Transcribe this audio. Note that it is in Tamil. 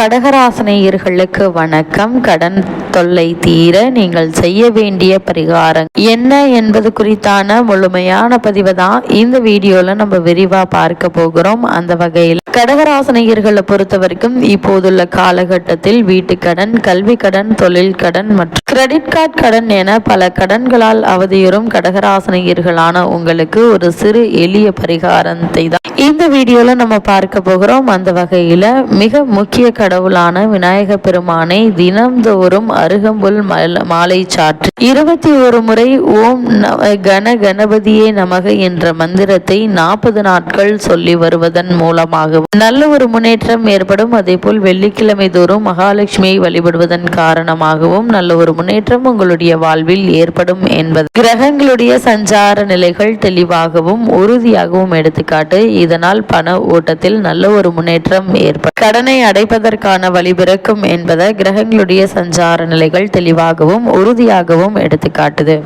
கடகராசனையர்களுக்கு வணக்கம். கடன் தொல்லை தீர நீங்கள் செய்ய வேண்டிய பரிகாரம் என்ன என்பது குறித்தான முழுமையான பதிவை தான் இந்த வீடியோல நம்ம விரிவா பார்க்க போகிறோம். அந்த வகையில் கடகராசனையர்களை பொறுத்த வரைக்கும் இப்போதுள்ள காலகட்டத்தில் வீட்டு கடன் கல்வி கடன் தொழில் கடன் மற்றும் கிரெடிட் கார்டு கடன் என பல கடன்களால் அவதியுறும் கடகராசனையர்களான உங்களுக்கு ஒரு சிறு எளிய பரிகாரத்தை தான் இந்த வீடியோல நம்ம பார்க்க போகிறோம். அந்த வகையில மிக முக்கிய கடவுளான விநாயக பெருமானை தினம்தோறும் அருகம்புல் மல- மாலை சாற்று. இருபத்தி ஒரு முறை ஓம் நம- கண கணபதியே நமக என்ற மந்திரத்தை நாற்பது நாட்கள் சொல்லி வருவதன் மூலமாக நல்ல ஒரு முன்னேற்றம் ஏற்படும். அதே போல் வெள்ளிக்கிழமை தோறும் மகாலட்சுமியை வழிபடுவதன் காரணமாகவும் நல்ல ஒரு முன்னேற்றம் உங்களுடைய வாழ்வில் ஏற்படும் என்பது. கிரகங்களுடைய சஞ்சார நிலைகள் தெளிவாகவும் உறுதியாகவும் எடுத்துக்காட்டு இதனால் பண ஓட்டத்தில் நல்ல ஒரு முன்னேற்றம் ஏற்படும் கடனை அடைப்பதற்கான வழிபிறக்கும் என்பதை கிரகங்களுடைய சஞ்சார நிலைகள் தெளிவாகவும் உறுதியாகவும் எடுத்துக்காட்டுது.